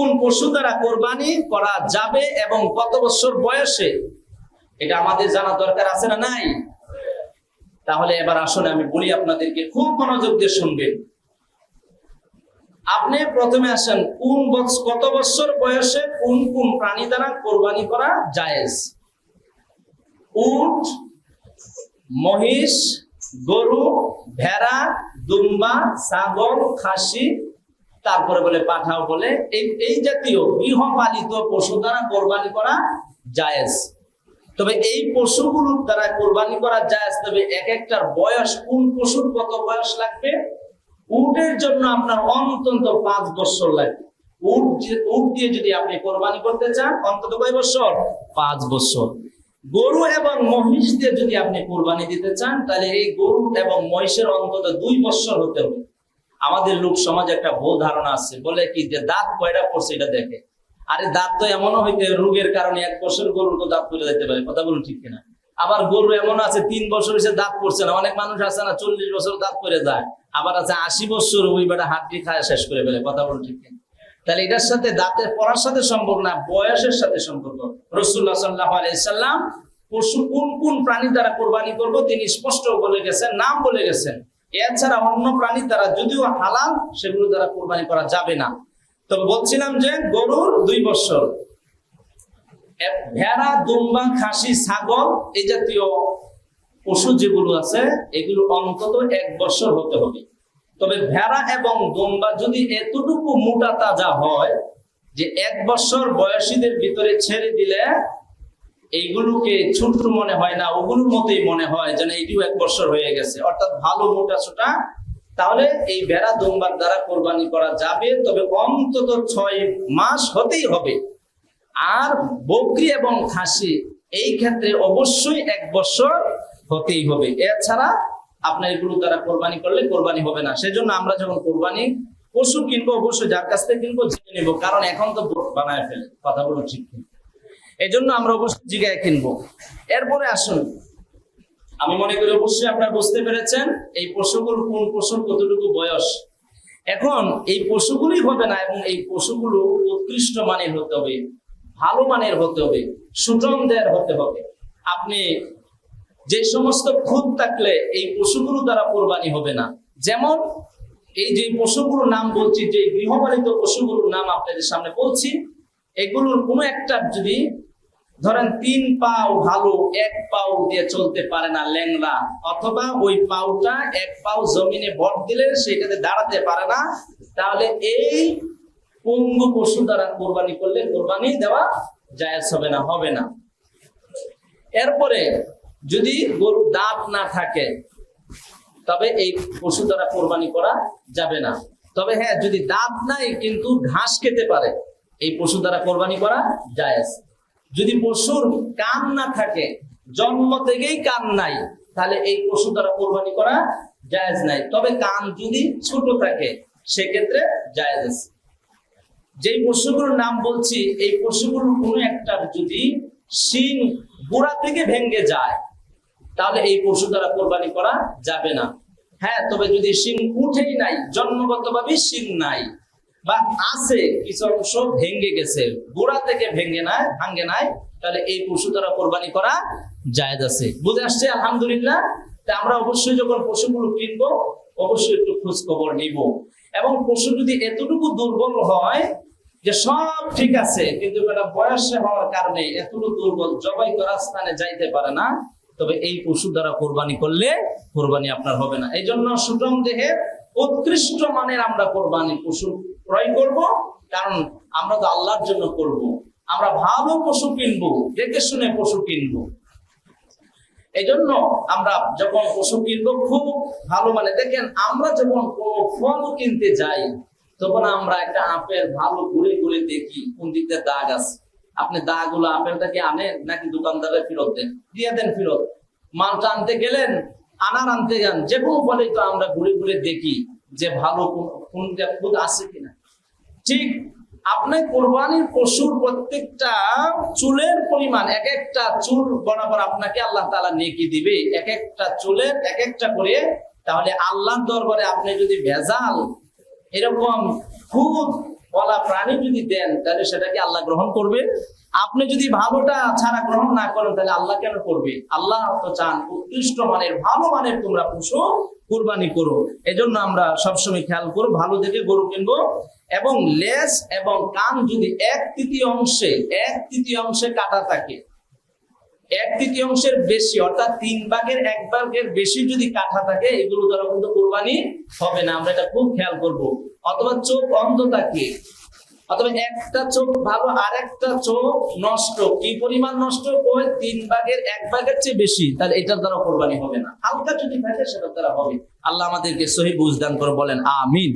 কোন পশু দ্বারা কোরবানি করা যাবে এবং কত বছর বয়সে? এটা আমাদের জানা দরকার আছে না নাই? তাহলে এবার আসলে আমি বলি আপনাদেরকে, খুব মনোযোগ দিয়ে শুনবেন। আপনি প্রথমে আসেন, কোন বৎস- কত বছর বয়সে কোন কোন প্রাণী দ্বারা কোরবানি করা জায়েজ? উট, মহিষ, গরু, ভেড়া, দুম্বা, ছাগল, খাসি তারপরে বলে পাঠাও বলে, এই এই জাতীয় গৃহপালিত পশু দ্বারা কোরবানি করা জায়েজ। তবে এই পশুগুলোর দ্বারা কোরবানি করা জায়েজ, তবে এক একটার বয়স, কোন পশুর কত বয়স লাগবে? উটের জন্য আপনার অন্তত পাঁচ বছর লাগবে। উট উট দিয়ে যদি আপনি কোরবানি করতে চান, অন্তত কয় বছর পাঁচ বছর গরু এবং মহিষ দিয়ে যদি আপনি কোরবানি দিতে চান, তাহলে এই গরু এবং মহিষের অন্তত দুই বছর হতে হবে। আমাদের লোক সমাজে একটা ভুল ধারণা আছে। বলে কি যে দাঁত কয়টা পড়ছে এটা দেখে। আরে দাঁত তো এমনও হইতে রোগের কারণে এক বছর গরুর তো দাঁত পড়ে যেতে পারে, কথা বলুন ঠিক কিনা। আবার গরু এমন আছে, তিন বছর হয়েছে দাঁত পড়ছে না, অনেক মানুষ আছে না চল্লিশ বছর দাঁত পড়ে যায়, আবার আছে আশি বছর ওই বেটা হাড্ডি খায় শেষ করে ফেলে, কথা বলুন ঠিক কিনা। তাহলে এটার সাথে দাঁতের পড়ার সাথে সম্পর্ক না, বয়সের সাথে সম্পর্ক। রসুল্লাহ সাল্লাহ আলাইসাল্লাম পশু কোন কোন প্রাণী দ্বারা কোরবানি করব তিনি স্পষ্ট বলে গেছেন, নাম বলে গেছেন। এছাড়া অন্য প্রাণী দ্বারা যদিও হালাল সেগুলো দ্বারা কোরবানি করা যাবে না। তো বলছিলাম যে গরুর দুই বছর। ভেড়া, দুম্বা, খাসি, ছাগল এই জাতীয় পশু যেগুলো আছে, এগুলো অন্তত এক বছর হতে হবে। তবে ভেড়া এবং দুম্বা যদি এতটুকু মোটা তাজা হয়, যে এক বছর বয়সীদের ভিতরে ছেড়ে দিলে এইগুলোকে ছোট মনে হয় না, ওগুলোর মতোই মনে হয় যেন এইটিও এক বছর হয়ে গেছে। অর্থাৎ ভালো মোটা ছোটা তাহলে এই বেড়া দুম্বার দ্বারা কোরবানি করা যাবে, তবে অন্তত ছয় মাস হতেই হবে। আর বকরি এবং খাসি, এই ক্ষেত্রে অবশ্যই এক বছর হতেই হবে। এছাড়া আপনার এগুলো দ্বারা কোরবানি করলে কোরবানি হবে না। সেজন্য আমরা যখন কোরবানি পশু কিনবো, অবশ্যই যার কাছ থেকে কিনবো, জেনে নেব। কারণ এখন তো বানায় ফেলে কথা বলো ঠিক নেই এই জন্য আমরা অবশ্যই জিগায় কিনবো। এরপরে আসুন। আমি মনে করি অবশ্যই আপনারা বুঝতে পেরেছেন এই পশুগুলো কোন পশুর কতটুকু বয়স। এখন এই পশুগুলি হবে না এবং এই পশুগুলো উৎকৃষ্ট মানের হতে হবে, ভালো মানের হতে হবে সুজনদের হতে হবে। আপনি যে সমস্ত খুদ থাকলে এই পশুগুলো দ্বারা কোরবানি হবে না। যেমন এই যে পশুগুলোর নাম বলছি, যে গৃহপালিত পশুগুলোর নাম আপনাদের সামনে বলছি, এগুলোর কোনো একটা যদি ধরেন তিন পাও ভালো, এক পাও দিয়ে চলতে পারে না ল্যাংড়া, অথবা ওই পাওটা এক পাও জমিনে ভর দিলে সেটাতে দাঁড়াতে পারে না, তাহলে এই পঙ্গু পশু দ্বারা কোরবানি করলে কোরবানি দেওয়া জায়েজ হবে না হবে না। এরপরে যদি গরুর দাঁত না থাকে, তবে এই পশু দ্বারা কোরবানি করা যাবে না। তবে হ্যাঁ যদি দাঁত নাই কিন্তু ঘাস খেতে পারে, এই পশু দ্বারা কোরবানি করা জায়েজ। যদি পশুর কান না থাকে, জন্ম থেকেই কান নাই, তাহলে এই পশু দ্বারা কোরবানি করা জায়েজ নাই। তবে কান যদি ছোট থাকে, সেক্ষেত্রে জায়েজ আছে। যেই পশুগুলোর নাম বলছি, এই পশুগুলোর কোনো একটার যদি শিং গোড়া থেকে ভেঙে যায়, তাহলে এই পশু দ্বারা কোরবানি করা যাবে না। হ্যাঁ তবে যদি শিং উঠেই নাই জন্মগতভাবে শিং নাই বা আছে, কিছু অংশ ভেঙে গেছে। গোড়া থেকে ভেঙে নাই ভাঙ্গে নাই, তাহলে এই পশু দ্বারা কোরবানি করা জায়েজ আছে। বুঝে আসছে? আলহামদুলিল্লাহ। তা আমরা অবশ্যই যখন পশুগুলো কিনবো, অবশ্যই একটু খোঁজ খবর নিব। এবং পশু যদি এতটুকু দুর্বল হয়, যে সব ঠিক আছে, কিন্তু এটা বয়সে হওয়ার কারণে এতটুকু দুর্বল জবাই করার স্থানে যাইতে পারে না, তবে এই পশু দ্বারা কোরবানি করলে কোরবানি আপনার হবে না। এই জন্য সুটম দেহে উৎকৃষ্ট মানের আমরা কোরবানি পশু ক্রয় করব, কারণ আমরা তো আল্লাহর জন্য করব। আমরা ভালো পশু কিনবো, দেখে শুনে পশু কিনবো। এই জন্য আমরা যখন পশু কিনবো, খুব ভালো মানে দেখেন, আমরা যখন ফল কিনতে যাই, তখন আমরা একটা আপেল ভালো ঘুরে ঘুরে দেখি, কোন দিক দিয়ে দাগ আছে। আপনি দাগুলো আপেলটা কি আনেন, নাকি দোকানদারে ফেরত দেন? দিয়ে দেন ফেরত। মালটা আনতে গেলেন, আনার আনতে যান, যে কোনো ফলেই তো আমরা ঘুরে ঘুরে দেখি যে ভালো কোন- কোনটা খুদ আছে কিনা। ঠিক আপনি কোরবানির পশুর প্রত্যেকটা চুলের পরিমাণ, এক একটা চুল বরাবর আপনাকে আল্লাহ তাআলা নেকি দিবে, এক একটা চুলের এক একটা করে। তাহলে আল্লাহর দরবারে আপনি যদি ভেজাল, এরকম খুব কলা প্রাণী যদি দেন, তাহলে সেটাকে আল্লাহ গ্রহণ করবে। আপনি যদি ভালোটা ছাড়া গ্রহণ না করেন, তাহলে আল্লাহ কেন করবে? আল্লাহ তো চান উৎকৃষ্ট মানের, ভালো মানের তোমরা পশু কোরবানি করো। এজন্য আমরা সবসময় খেয়াল করো ভালো দেখে গরু কিনবো। এবং লেজ এবং কান যদি এক তৃতীয় অংশে, এক তৃতীয় অংশে কাটা থাকে, এক তৃতীয়াংশের বেশি, অর্থাৎ তিন ভাগের এক ভাগের বেশি যদি কাটা থাকে, এগুলো দ্বারা কিন্তু কোরবানি হবে না। আমরা এটা খুব খেয়াল করব। অথবা চোখ অন্ধ থাকে, অথবা একটা চোখ ভালো আর একটা চোখ নষ্ট। কি পরিমাণ নষ্ট? ওই তিন ভাগের এক ভাগের চেয়ে বেশি, তাহলে এটার দ্বারা কোরবানি হবে না। হালকা যদি থাকে, সেটার দ্বারা হবে। আল্লাহ আমাদেরকে সহি বুঝদান করে বলেন, আমিন।